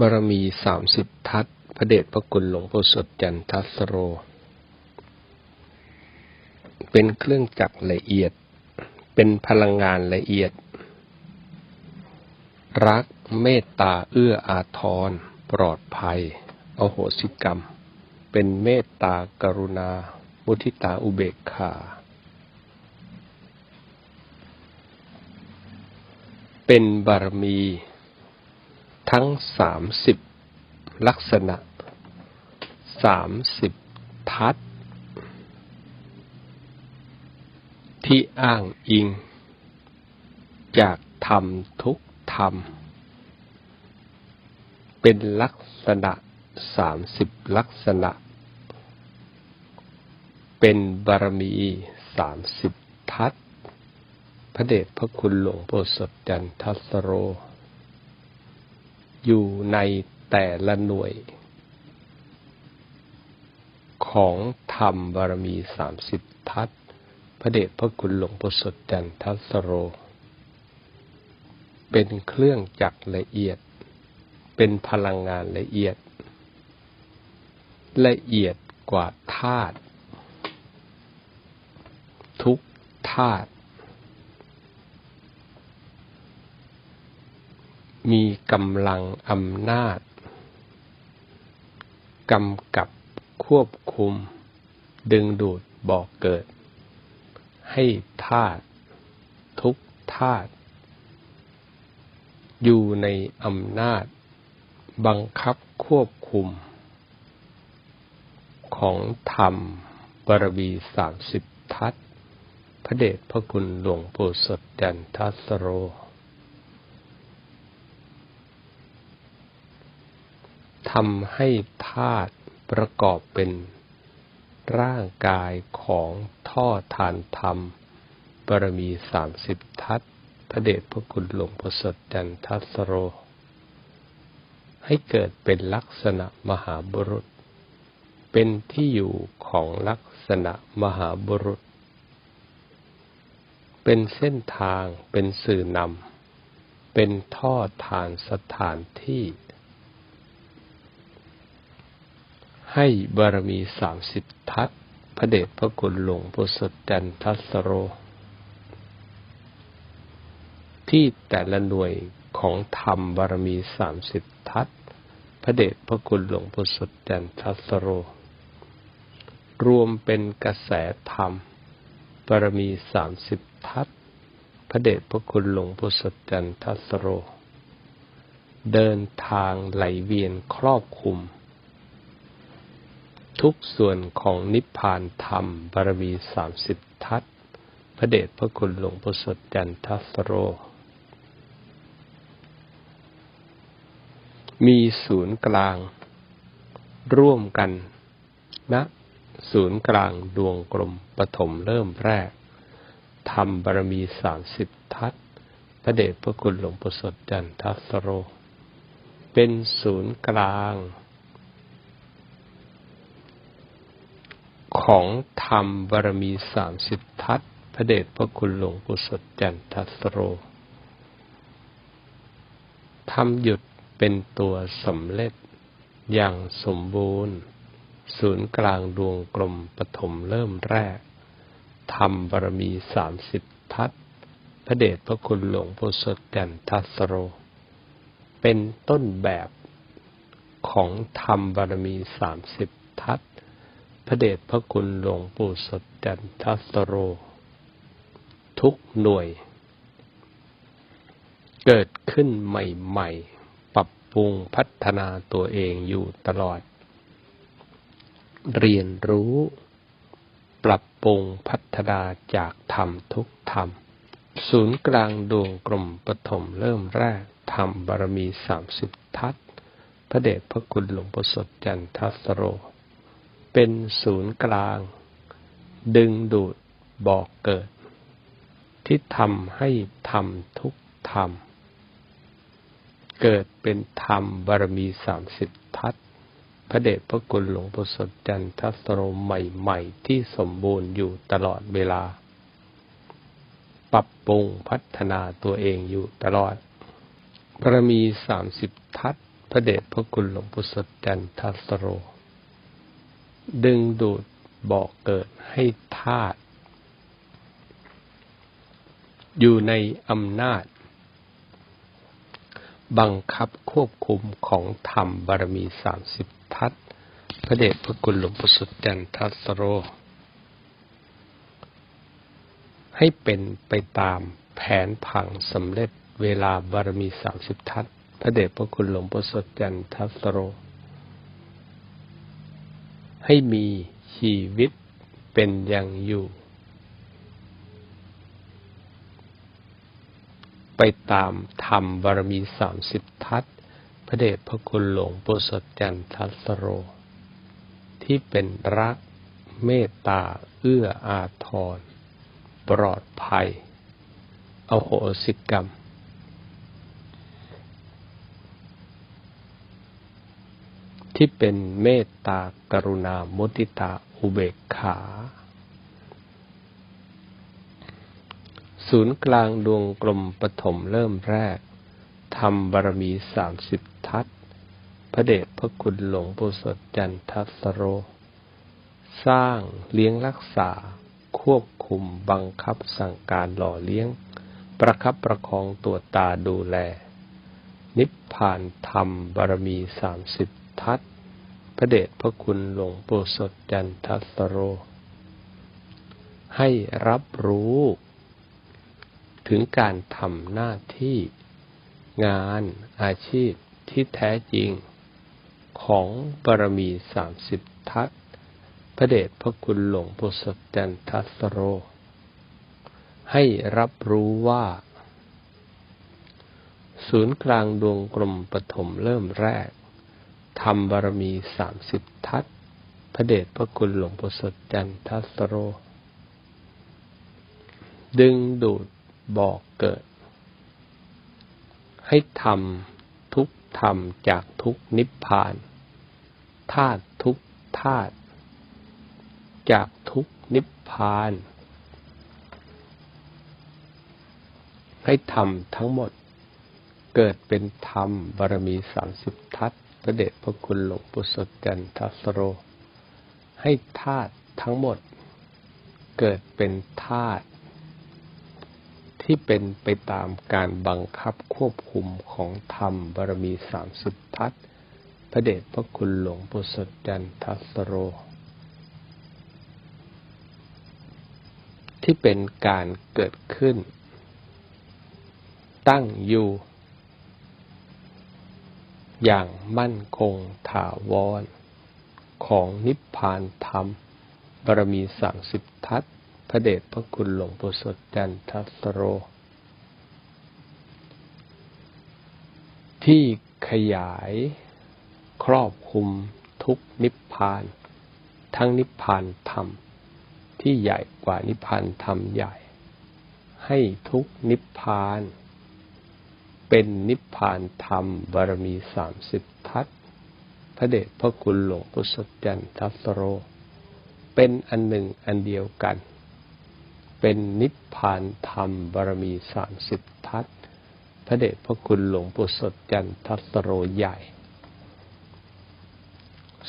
บารมีสามสิบทัศพระเดชพระคุณหลวงพ่อสดจันทัสโร เป็นเครื่องจักรละเอียด เป็นพลังงานละเอียด รักเมตตาเอื้ออาทร ปลอดภัย อโหสิกรรม เป็นเมตตากรุณา มุทิตาอุเบกขาเป็นบารมี ทั้งสามสิบลักษณะสามสิบทัศที่อ้างอิง จากธรรมทุกธรรม เป็นลักษณะสามสิบลักษณะ เป็นบารมีสามสิบทัศพระเดชพระคุณหลวงพ่อสดจันทสโร อยู่ในแต่ละหน่วย ของธรรมบารมีสามสิบทัศพระเดชพระคุณหลวงพ่อสดจันทัสโร เป็นเครื่องจักรละเอียด เป็นพลังงานละเอียด ละเอียดกว่าธาตุทุกธาตุ มีกำลังอำนาจกำกับควบคุม ดึงดูดบอกเกิด ให้ธาตุทุกธาตุอยู่ในอำนาจ บังคับควบคุม ของธรรมบารมีสามสิบทัศพระเดชพระคุณหลวงปู่สดจันทัสโร ทำให้ธาตุประกอบเป็นร่างกายของท่อทานธรรมบารมีสามสิบทัศพระเดชพระคุณหลวงพ่อสดจันทัสโร ให้เกิดเป็นลักษณะมหาบุรุษ เป็นที่อยู่ของลักษณะมหาบุรุษ เป็นเส้นทางเป็นสื่อนำเป็นท่อทานสถานที่ ให้บารมีสามสิบทัศพระเดชพระคุณหลวงพ่อสดจันทัสโร ที่แต่ละหน่วยของธรรมบารมีสามสิบทัศพระเดชพระคุณหลวงพ่อสดจันทัสโร รวมเป็นกระแสธรรมบารมีสามสิบทัศพระเดชพระคุณหลวงพ่อสดจันทัสโร เดินทางไหลเวียนครอบคลุม ทุกส่วนของนิพพานธรรมบารมีสามสิบทัศพระเดชพระคุณหลวงพ่อสดจันทัสโร มีศูนย์กลาง ร่วมกันณนะศูนย์กลางดวงกลมปฐมเริ่มแรกธรรมบารมีสามสิบทัศพระเดชพระคุณหลวงพ่อสดจันทัสโร เป็นศูนย์กลาง ของธรรมบารมีสามสิบทัศพระเดชพระคุณหลวงปู่สดจันทัสโรทำหยุดเป็นตัวสำเร็จอย่างสมบูรณ์ ศูนย์กลางดวงกลมปฐมเริ่มแรกธรรมบารมีสามสิบทัศพระเดชพระคุณหลวงปู่สดจันทัสโร เป็นต้นแบบของธรรมบารมีสามสิบทัศ พระเดชพระคุณหลวงปู่สดจันทัสโร ทุกหน่วย เกิดขึ้นใหม่ๆ ปรับปรุงพัฒนาตัวเองอยู่ตลอด เรียนรู้ ปรับปรุงพัฒนาจากธรรมทุกธรรม ศูนย์กลางดวงกลมปฐมเริ่มแรกธรรมบารมีสามสิบทัศพระเดชพระคุณหลวงพ่สดจันทัสโร เป็นศูนย์กลาง ดึงดูดบอกเกิด ที่ทำให้ธรรมทุกธรรม เกิดเป็นธรรมบารมีสามสิบทัศพระเดชพระคุณหลวงพ่สดจันทัสโรใหม่ๆ ที่สมบูรณ์อยู่ตลอดเวลา ปรับปรุงพัฒนาตัวเองอยู่ตลอดบารมีสามสิบทัศพระเดชพระคุณหลวงปู่สดจันทัสโร ดึงดูดบอกเกิดให้ธาตุอยู่ในอำนาจ บังคับควบคุมของธรรมบารมีสามสิบทัศพระเดชพระคุณหลวงปู่สุดจันทัสโร ให้เป็นไปตามแผนผังสำเร็จเวลาบารมีสามสิบทัศพระเดชพระคุณหลวงปู่สุดจันทัสโร ให้มีชีวิตเป็นอย่างอยู่ ไปตามธรรมบารมีสามสิบทัศพระเดชพระคุณหลวงปู่สดจันทัสโร ที่เป็นรักเมตตาเอื้ออาทร ปลอดภัย อโหสิกรรม ที่เป็นเมตตากรุณามุติตาอุเบกขา ศูนย์กลางดวงกลมปฐมเริ่มแรกทำบารมีสามสิบทัศพระเดชพระคุณหลวงปู่สดจันทัสโร สร้างเลี้ยงรักษา ควบคุมบังคับสั่งการหล่อเลี้ยง ประคับประคองตัวตาดูแล นิพพานธรรมบารมีสามสิบทัศ พระเดชพระคุณหลวงปู่สดจันทัสโร ให้รับรู้ ถึงการทำหน้าที่ งานอาชีพที่แท้จริง ของบารมีสามสิบทัศพระเดชพระคุณหลวงปู่สดจันทัสโร ให้รับรู้ว่า ศูนย์กลางดวงกลมปฐมเริ่มแรก ทำบารมีสามสิบทัศพระเดชพระคุณหลวงปู่สดจันทัสโร ดึงดูดบอกเกิด ให้ทำทุกธรรมจากทุกนิพพานธาตุทุกธาตุจากทุกนิพพาน ให้ทำทั้งหมดเกิดเป็นธรรมบารมีสามสิบทัศ ระเดชพระคุณหลวงปู่สดจันทัสโร ให้ธาตุทั้งหมด เกิดเป็นธาตุที่เป็นไปตามการบังคับควบคุมของธรรมบารมีสามสิบทัศพระเดชพระคุณหลวงปู่สดจันทัสโร ที่เป็นการเกิดขึ้น ตั้งอยู่ อย่างมั่นคงถาวร ของนิพพานธรรม บารมีสามสิบทัศพระเดชพระคุณหลวงปู่สดจันทัสโร ที่ขยายครอบคุมทุกนิพพาน ทั้งนิพพานธรรม ที่ใหญ่กว่านิพพานธรรมใหญ่ ให้ทุกนิพพาน เป็นนิพพานธรรมบารมีสามสิบทัศพระเดชพระคุณหลวงปู่สดจันทัสโร เป็นอันหนึ่งอันเดียวกัน เป็นนิพพานธรรมบารมีสามสิบทัศพระเดชพระคุณหลวงปู่สดจันทัสโรใหญ่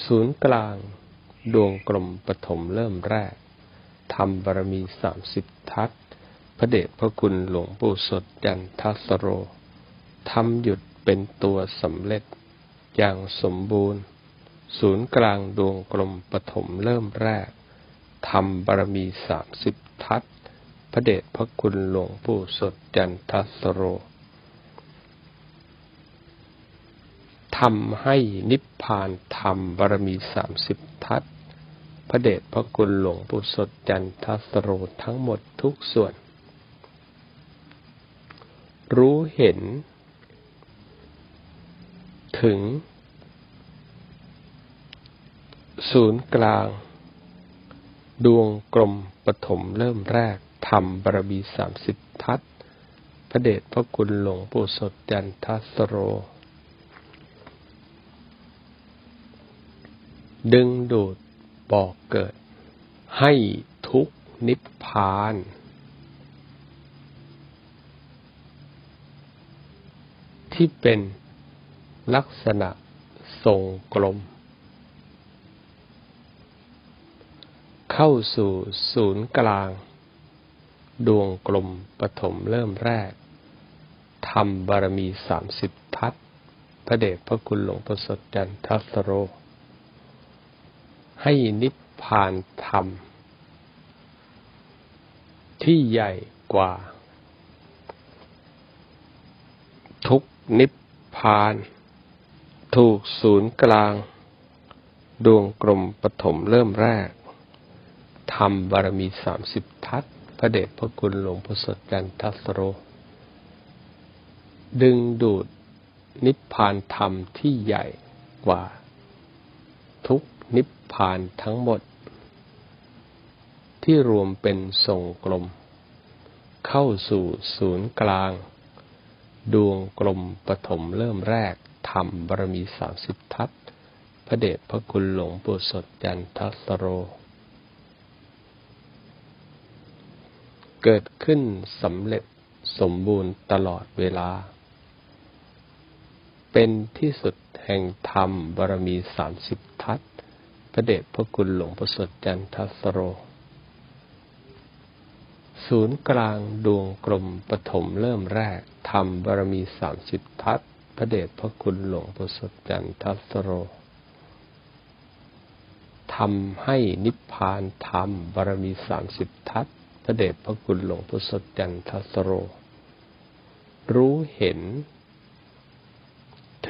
ศูนย์กลางดวงกลมปฐมเริ่มแรกธรรมบารมีสามสิบทัศพระเดชพระคุณหลวงปู่สดจันทัสโร ทำหยุดเป็นตัวสำเร็จ อย่างสมบูรณ์ ศูนย์กลางดวงกลมปฐมเริ่มแรกทำบารมีสามสิบทัศพระเดชพระคุณหลวงปู่สดจันทสโรทำให้นิพพานธรรมบารมีสามสิบทัศพระเดชพระคุณหลวงปู่สดจันทสโรทั้งหมดทุกส่วน รู้เห็น ถึง ศูนย์กลาง ดวงกลมปฐมเริ่มแรกทำบารมีสามสิบทัศพระเดชพระคุณหลวงปู่สดจันทัสโร ดึงดูดบอกเกิด ให้ทุกนิพพาน ที่เป็น ลักษณะทรงกลม เข้าสู่ศูนย์กลาง ดวงกลมปฐมเริ่มแรกทำบารมีสามสิบทัศพระเดชพระคุณหลวงประสดจันทัสโร ให้นิพพานธรรม ที่ใหญ่กว่า ทุกนิพพาน ถูกศูนย์กลาง ดวงกลมปฐมเริ่มแรกทำบารมีสามสิบทัศพระเดชพระคุณหลวงประสดจันทัสโร ดึงดูดนิพพานธรรมที่ใหญ่กว่า ทุกนิพพานทั้งหมด ที่รวมเป็นทรงกลม เข้าสู่ศูนย์กลาง ดวงกลมปฐมเริ่มแรก ธรรมบารมีสามสิบทัศพระเดชพระคุณหลวงปู่สดจันทสโร เกิดขึ้นสำเร็จสมบูรณ์ตลอดเวลา เป็นที่สุดแห่งธรรมบารมีสามสิบทัศพระเดชพระคุณหลวงประสดจันทสโร ศูนย์กลางดวงกลมปฐมเริ่มแรกธรรมบารมีสามสิบทัศ ระเดชพระคุณหลวงประสดจันทัสโรทำให้นิพพานธรรมบารมีสามสิบทัศพระเดชพระคุณหลวงประสดจันทัสโร รู้เห็น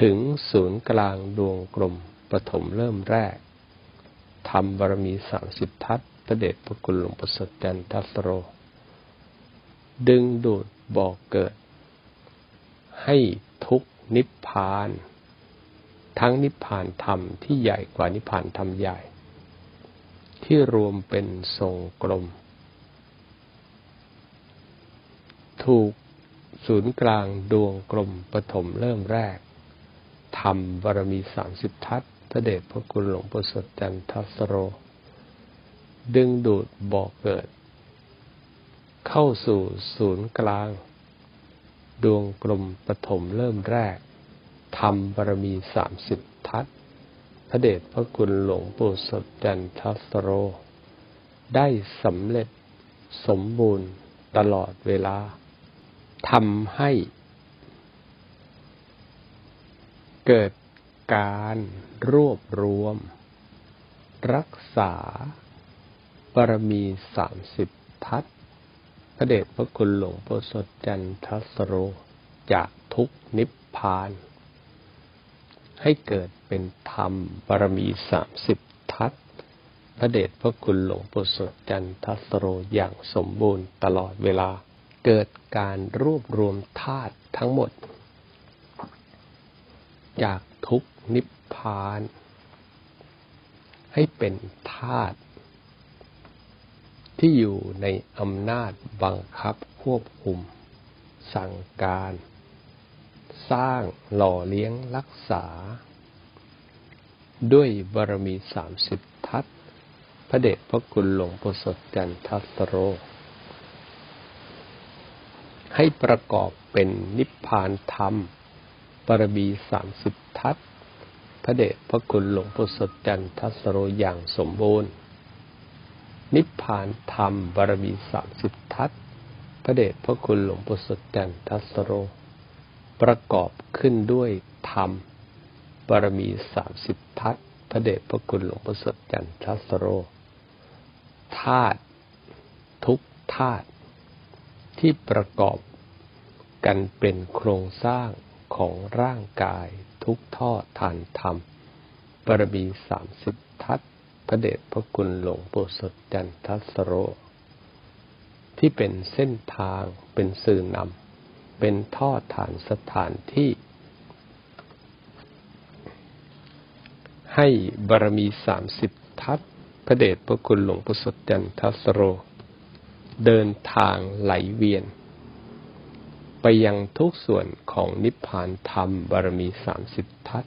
ถึงศูนย์กลางดวงกลมปฐมเริ่มแรกทำบารมีสามสิบทัศพระเดชพระคุณหลวงประสดจันทัสโร ดึงดูดบอกเกิด ให้ทุก นิพพาน ทั้งนิพพานธรรมที่ใหญ่กว่านิพพานธรรมใหญ่ ที่รวมเป็นทรงกลม ถูกศูนย์กลางดวงกลมปฐมเริ่มแรกธรรมบารมีสามสิบทัศพระเดชพระคุณหลวงปู่สดจันทัสโร ดึงดูดบ่อกเกิด เข้าสู่ศูนย์กลาง ดวงกลมปฐมเริ่มแรกธรรมบารมีสามสิบทัศพระเดชพระคุณหลวงปู่สดจันทัสโร ได้สำเร็จสมบูรณ์ตลอดเวลาทำให้ เกิดการรวบรวม รักษาบารมีสามสิบทัศ ระเดชพระคุณหลวงพ่อสดจันทสโรจากทุกนิพพาน ให้เกิดเป็นธรรมบารมีสามสิบทัศพระเดชพระคุณหลวงปู่สดจันทสโรอย่างสมบูรณ์ตลอดเวลา เกิดการรวบรวมธาตุทั้งหมด จากทุกนิพพาน ให้เป็นธาตุ ที่อยู่ในอำนาจบังคับควบคุม สั่งการ สร้างหล่อเลี้ยงรักษา ด้วยบารมีสามสิบทัศพระเดชพระคุณหลวงปู่สดจันทัสโร ให้ประกอบเป็นนิพพานธรรมบารมีสามสิบทัศพระเดชพระคุณหลวงพ่สดจันทัสโรอย่างสมบูรณ์ นิพพานธรรมบารมีสามสิบทัศพระเดชพระคุณหลวงพ่อสดจันทัสโร ประกอบขึ้นด้วยธรรมบารมีสามสิบทัศพระเดชพระคุณหลวงพ่อสดจันทัสโรธาตุทุกธาตุที่ประกอบกันเป็นโครงสร้างของร่างกายทุกท่อทานธรรมบารมีสามสิบทัศ พระเดชพระคุณหลวงปู่สดจันทัสโร ที่เป็นเส้นทางเป็นสื่อนำเป็นท่อฐานสถานที่ ให้บารมีสามสิบทัศพระเดชพระคุณหลวงปู่สดจันทัสโร เดินทางไหลเวียน ไปยังทุกส่วนของนิพพานธรรมบารมีสามสิบทัศ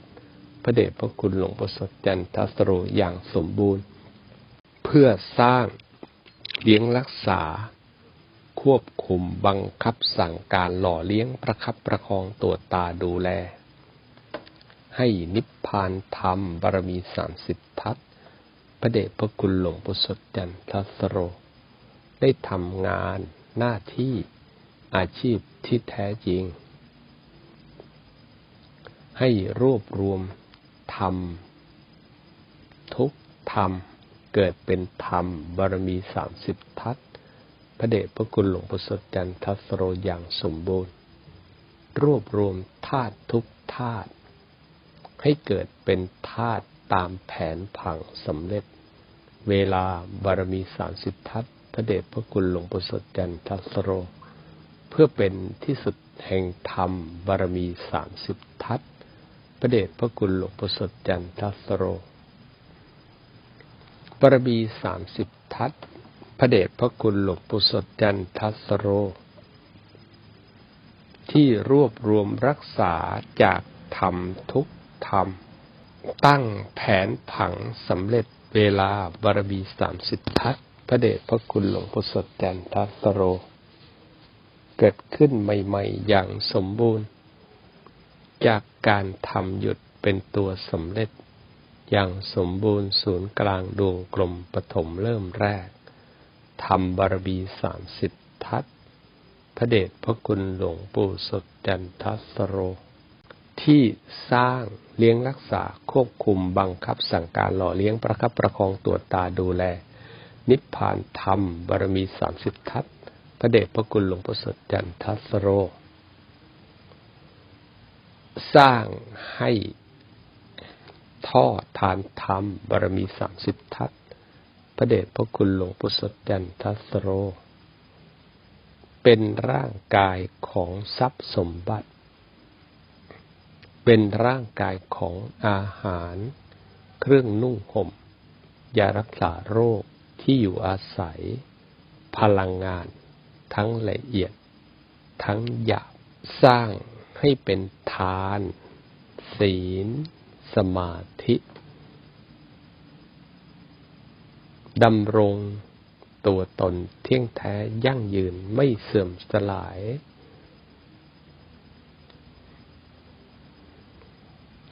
พระเดชพระคุณหลวงประสดจันทัสโรอย่างสมบูรณ์ เพื่อสร้างเลี้ยงรักษา ควบคุมบังคับสั่งการหล่อเลี้ยงประคับประคองตัวตาดูแล ให้นิพพานธรรมบารมีสามสิบทัศพระเดชพระคุณหลวงปู่สดจันทัสโร ได้ทำงานหน้าที่อาชีพที่แท้จริง ให้รวบรวม ธรรม ทุกธรรมเกิดเป็นธรรม บารมีสามสิบทัศพระเดชพระคุณหลวงปู่สดจันทัสโรอย่างสมบูรณ์ รวบรวมธาตุทุกธาตุให้เกิดเป็นธาตุตามแผนผังสำเร็จ เวลาบารมีสามสิบทัศพระเดชพระคุณหลวงปู่สดจันทัสโร เพื่อเป็นที่สุดแห่งธรรมบารมีสามสิบทัศ ระเดชพระคุณหลวงปสดจันทัสโรบารมีสามสิบทัศพระเดชพระคุณหลวงปสดจันทัสโร ที่รวบรวมรักษาจากธรรมทุกธรรม ตั้งแผนผังสำเร็จเวลาบารมีสามสิบทัศพระเดชพระคุณหลวงปสดจันทัสโร เกิดขึ้นใหม่ ๆ อย่างสมบูรณ์ จากการทำหยุดเป็นตัวสำเร็จ อย่างสมบูรณ์ศูนย์กลางดวงกลมปฐมเริ่มแรกทำบารมีสามสิบทัศพระเดชพระคุณหลวงปู่สดจันทัสโร ที่สร้างเลี้ยงรักษาควบคุมบังคับสั่งการหล่อเลี้ยงประคับประคองตัวตาดูแล นิพพานธรรมบารมีสามสิบทัศพระเดชพระคุณหลวงปู่สดจันทัสโร สร้างให้ท่อทานธรรมบารมีสามสิบทัศพระเดชพระคุณหลวงปู่สดันทัสโร เป็นร่างกายของทรัพย์สมบัติ เป็นร่างกายของอาหาร เครื่องนุ่งห่ม ยารักษาโรคที่อยู่อาศัย พลังงาน ทั้งละเอียด ทั้งหยาบสร้าง ให้เป็นทาน ศีล สมาธิดำรงตัวตนเที่ยงแท้ยั่งยืนไม่เสื่อมสลาย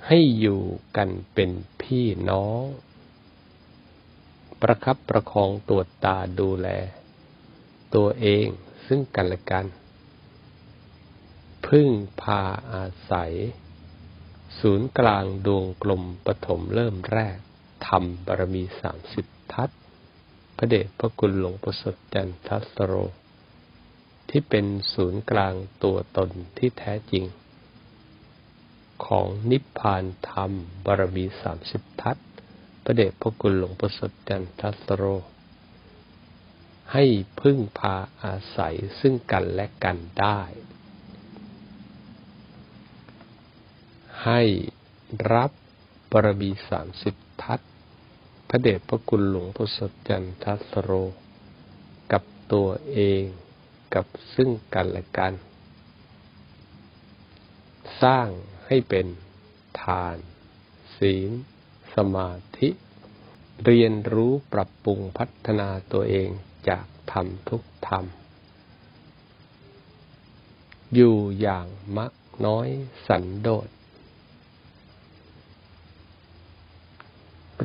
ให้อยู่กันเป็นพี่น้อง ประคับประคองตัวตาดูแล ตัวเองซึ่งกันและกัน พึ่งพาอาศัย ศูนย์กลางดวงกลมปฐมเริ่มแรกทำบารมีสามสิบทัศพระเดชพระคุณหลวงประสดจันทัสโร ที่เป็นศูนย์กลางตัวตนที่แท้จริง ของนิพพานธรรมบารมีสามสิบทัศพระเดชพระคุณหลวงประสดจันทัสโร ให้พึ่งพาอาศัยซึ่งกันและกันได้ ให้รับบารมีสามสิบทัศพระเดชพระคุณหลวงพ่อสดจันทัสโร กับตัวเองกับซึ่งกันและกัน สร้างให้เป็นทาน ศีล สมาธิ เรียนรู้ปรับปรุงพัฒนาตัวเองจากธรรมทุกธรรม อยู่อย่างมักน้อยสันโดษ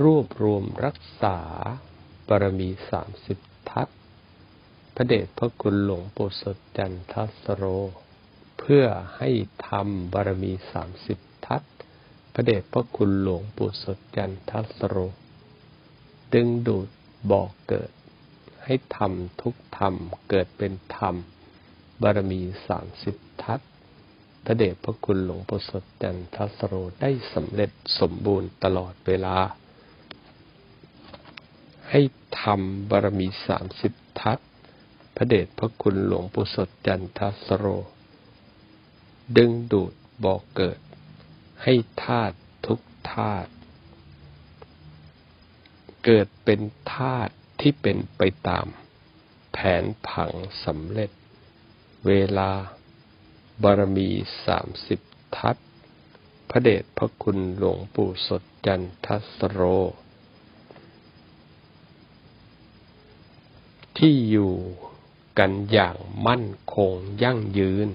รวบรวมรักษาบารมีสามสิบทัศพระเดชพระคุณหลวงปู่สดจันทัสโร เพื่อให้ทำบารมีสามสิบทัศพระเดชพระคุณหลวงปู่สดจันทัสโร ดึงดูดบอกเกิด ให้ทำทุกธรรมเกิดเป็นธรรม บารมีสามสิบทัศพระเดชพระคุณหลวงปู่สดจันทัสโรได้สำเร็จสมบูรณ์ตลอดเวลา ให้ทำบารมีสามสิบทัศพระเดชพระคุณหลวงปู่สดจันทัสโร ดึงดูดบอกเกิด ให้ธาตุทุกธาตุเกิดเป็นธาตุที่เป็นไปตาม แผนผังสำเร็จ เวลา บารมีสามสิบทัศพระเดชพระคุณหลวงปู่สดจันทัสโร ที่อยู่กันอย่างมั่นคงยั่งยืน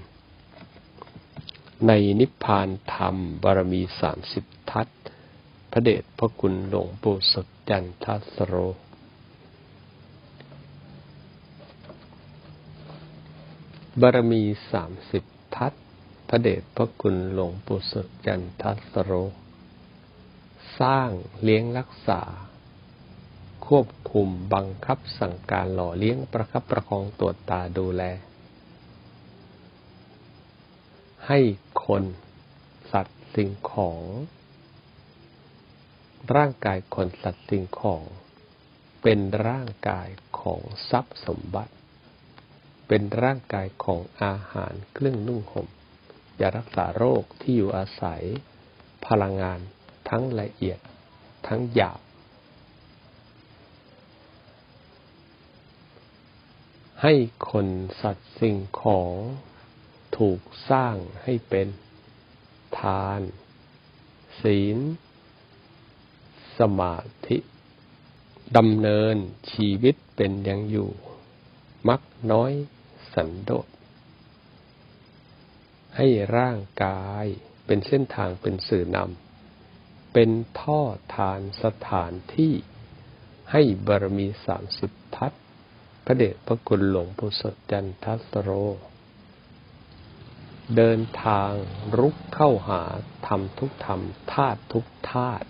ในนิพพานธรรมบารมีสามสิบทัศพระเดชพระคุณหลวงปู่สดจันทสโร บารมีสามสิบทัศพระเดชพระคุณหลวงปู่สดจันทสโร สร้างเลี้ยงรักษา ควบคุมบังคับสั่งการหล่อเลี้ยงประคับประคองตรวจตาดูแล ให้คนสัตว์สิ่งของ ร่างกายคนสัตว์สิ่งของ เป็นร่างกายของทรัพย์สมบัติ เป็นร่างกายของอาหารเครื่องนุ่งห่มยารักษาโรคที่อยู่อาศัย พลังงานทั้งละเอียดทั้งหยาบ ให้คนสัตว์สิ่งของถูกสร้างให้เป็นทาน ศีล สมาธิดำเนินชีวิตเป็นยังอยู่ มักน้อยสันโดษ ให้ร่างกายเป็นเส้นทางเป็นสื่อนำ เป็นท่อทานสถานที่ให้บารมีสามสิบทัศ พระเดชพระคุณหลวงปู่สดจันทัสโร เดินทางรุกเข้าหาทำทุกธรรมธาตุทุกธาตุ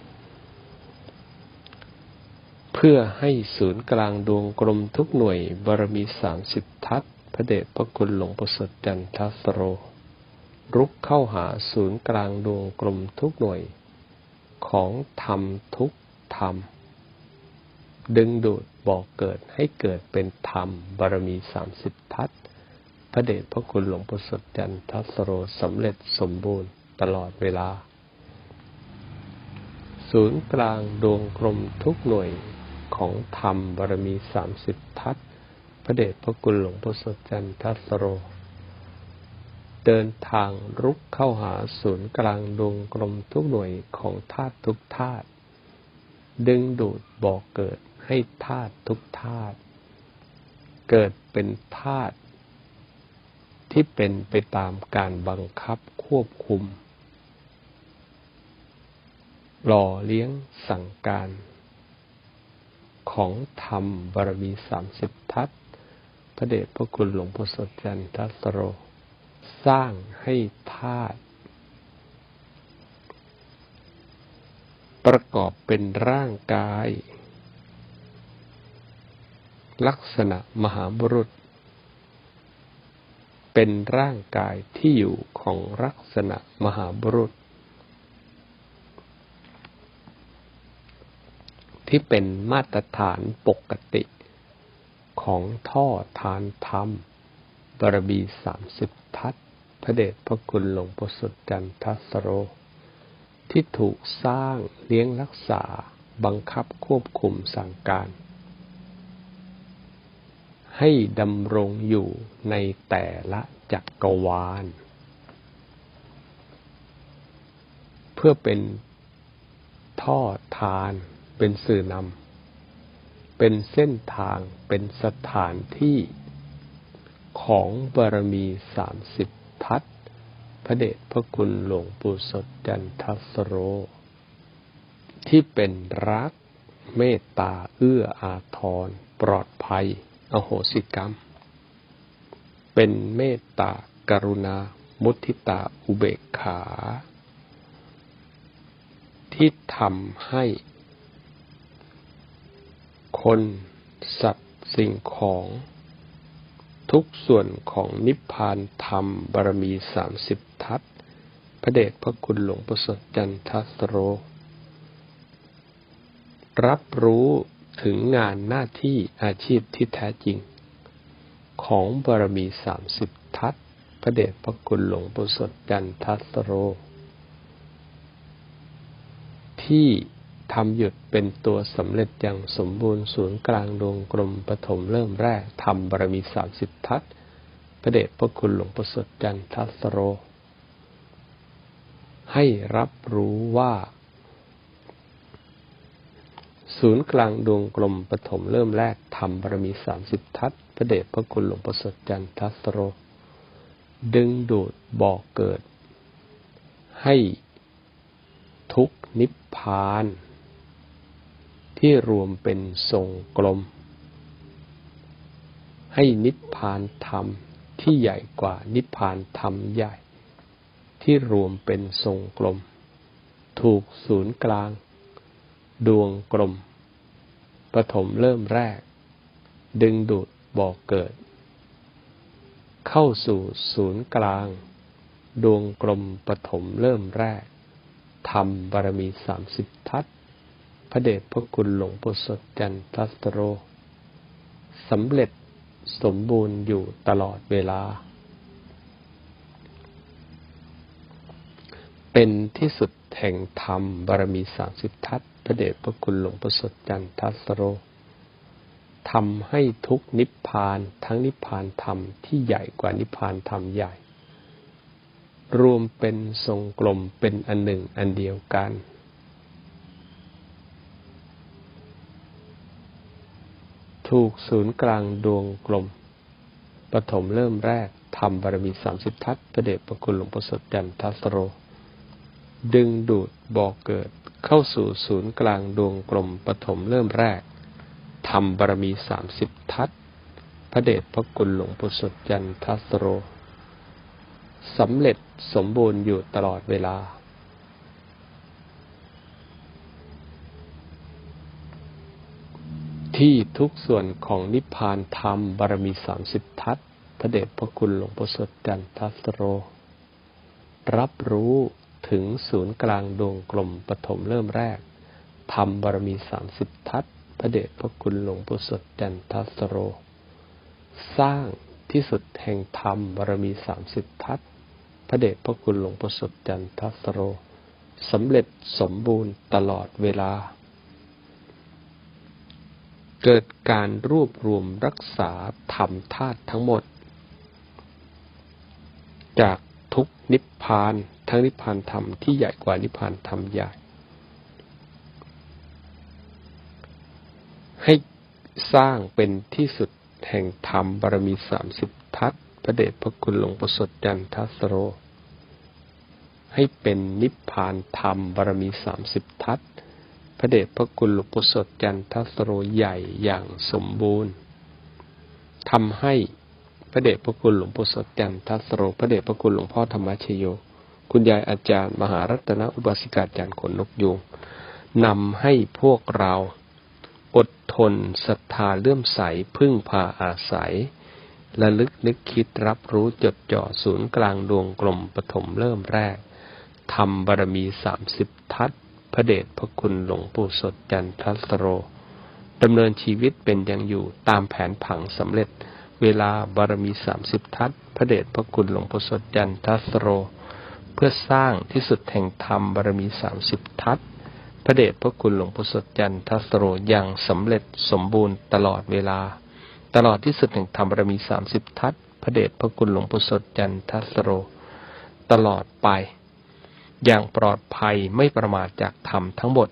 เพื่อให้ศูนย์กลางดวงกลมทุกหน่วยบารมีสามสิบทัศพระเดชพระคุณหลวงปู่สดจันทัสโร รุกเข้าหาศูนย์กลางดวงกลมทุกหน่วย ของธรรมทุกธรรม ดึงดูด บอกเกิดให้เกิดเป็นธรรมบารมีสามสิบทัศพระเดชพระคุณหลวงปู่สดจันทัสโรสำเร็จสมบูรณ์ตลอดเวลา ศูนย์กลางดวงกลมทุกหน่วยของธรรมบารมีสามสิบทัศพระเดชพระคุณหลวงปู่สดจันทัสโร เดินทางรุกเข้าหาศูนย์กลางดวงกลมทุกหน่วยของธาตุทุกธาตุดึงดูดบอกเกิด ให้ธาตุทุกธาตุเกิดเป็นธาตุที่เป็นไปตามการบังคับควบคุม หล่อเลี้ยงสั่งการ ของธรรมบารมีสามสิบทัศพระเดชพระคุณหลวงพ่อสดจันทัสโร สร้างให้ธาตุประกอบเป็นร่างกาย ลักษณะมหาบุรุษ เป็นร่างกายที่อยู่ของลักษณะมหาบุรุษ ที่เป็นมาตรฐานปกติของท่อทานธรรม บารมีสามสิบทัศพระเดชพระคุณหลวงปู่สุดจันทัสโร ที่ถูกสร้างเลี้ยงรักษาบังคับควบคุมสั่งการ ให้ดำรงอยู่ในแต่ละจักรวาล เพื่อเป็นท่อทานเป็นสื่อนำเป็นเส้นทางเป็นสถานที่ของบารมีสามสิบทัศพระเดชพระคุณหลวงปู่สดจันทสโร ที่เป็นรักเมตตาเอื้ออาทรปลอดภัย อโหสิกรรม เป็นเมตตากรุณา มุทิตาอุเบกขา ที่ทำให้ คนสัตว์สิ่งของ ทุกส่วนของนิพพานธรรมบารมีสามสิบทัศพระเดชพระคุณหลวงประสดจันทัสโร รับรู้ ถึงงานหน้าที่อาชีพที่แท้จริง ของบารมีสามสิบทัศพระเดชพระคุณหลวงประสดจันทัสโร ที่ทำหยุดเป็นตัวสำเร็จอย่างสมบูรณ์ศูนย์กลางดวงกลมปฐมเริ่มแรกทำบารมีสามสิบทัศพระเดชพระคุณหลวงประสดจันทัสโร ให้รับรู้ว่า ศูนย์กลางดวงกลมปฐมเริ่มแรกทำบารมีสามสิบทัศพระเดชพระคุณหลวงประสดจันทัสโร ดึงดูดบอกเกิด ให้ทุกนิพพาน ที่รวมเป็นทรงกลม ให้นิพพานธรรมที่ใหญ่กว่านิพพานธรรมใหญ่ ที่รวมเป็นทรงกลม ถูกศูนย์กลาง ดวงกลมปฐมเริ่มแรก ดึงดูดบอกเกิด เข้าสู่ศูนย์กลาง ดวงกลมปฐมเริ่มแรกทำบารมีสามสิบทัศพระเดชพระคุณหลวงปู่สดจันทัสโรสำเร็จสมบูรณ์อยู่ตลอดเวลา เป็นที่สุดแห่งธรรมบารมีสามสิบทัศ พระเดชพระคุณหลวงปู่สดจันทัสโรทำให้ทุกนิพพานทั้งนิพพานธรรมที่ใหญ่กว่านิพพานธรรมใหญ่ รวมเป็นทรงกลมเป็นอันหนึ่งอันเดียวกัน ถูกศูนย์กลางดวงกลมปฐมเริ่มแรกทำบารมีสามสิบทัศพระเดชพระคุณหลวงพ่อสดจันทัสโร ดึงดูดบ่อกเกิด เข้าสู่ศูนย์กลางดวงกลมปฐมเริ่มแรกทำบารมีสามสิบทัศพระเดชพระคุณหลวงปู่สดจันทัสโรสำเร็จสมบูรณ์อยู่ตลอดเวลา ที่ทุกส่วนของนิพพานธรรมบารมีสามสิบทัศพระเดชพระคุณหลวงปู่สดจันทัสโร รับรู้ ถึงศูนย์กลางดวงกลมปฐมเริ่มแรกทำบารมีสามสิบทัศพระเดชพระคุณหลวงปู่สดจันทัสโร สร้างที่สุดแห่งธรรมบารมีสามสิบทัศพระเดชพระคุณหลวงปู่สดจันทัสโรสำเร็จสมบูรณ์ตลอดเวลา เกิดการรวบรวมรักษาธรรมธาตุทั้งหมด จากทุกนิพพาน ทั้งนิพพานธรรมที่ใหญ่กว่านิพพานธรรมใหญ่ให้สร้างเป็นที่สุดแห่งธรรมบารมีสามสิบทัศพระเดชพระคุณหลวงประสดจันทัสโร ให้เป็นนิพพานธรรมบารมีสามสิบทัศพระเดชพระคุณหลวงประสดจันทัสโรใหญ่อย่างสมบูรณ์ทำให้พระเดชพระคุณหลวงปู่สดจันทัสโร พระเดชพระคุณหลวงพ่อธรรมชโย คุณยายอาจารย์มหารัตนอุบาสิกาจารย์ขนนกยูงนำให้พวกเราอดทนศรัทธาเลื่อมใสพึ่งพาอาศัยระลึกนึกคิดรับรู้จดจ่อศูนย์กลางดวงกลมปฐมเริ่มแรกทำบารมีสามสิบทัศพระเดชพระคุณหลวงปู่สดจันทัสโรดำเนินชีวิตเป็นอย่างอยู่ตามแผนผังสำเร็จ เวลาบารมีสามสิบทัศพระเดชพระคุณหลวงพ่สดจันทัสโร เพื่อสร้างที่สุดแห่งธรรมบารมีสามสิบทัศพระเดชพระคุณหลวงพ่อสดจันทัสโรอย่างสำเร็จสมบูรณ์ตลอดเวลา ตลอดที่สุดแห่งธรรมบารมีสามสิบทัศพระเดชพระคุณหลวงพ่อสดจันทัสโร ตลอดไป อย่างปลอดภัยไม่ประมาทจากธรรมทั้งหมด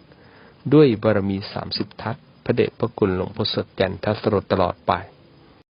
ด้วยบารมีสามสิบทัศพระเดชพระคุณหลวงพ่อสดจันทัสโรตลอดไป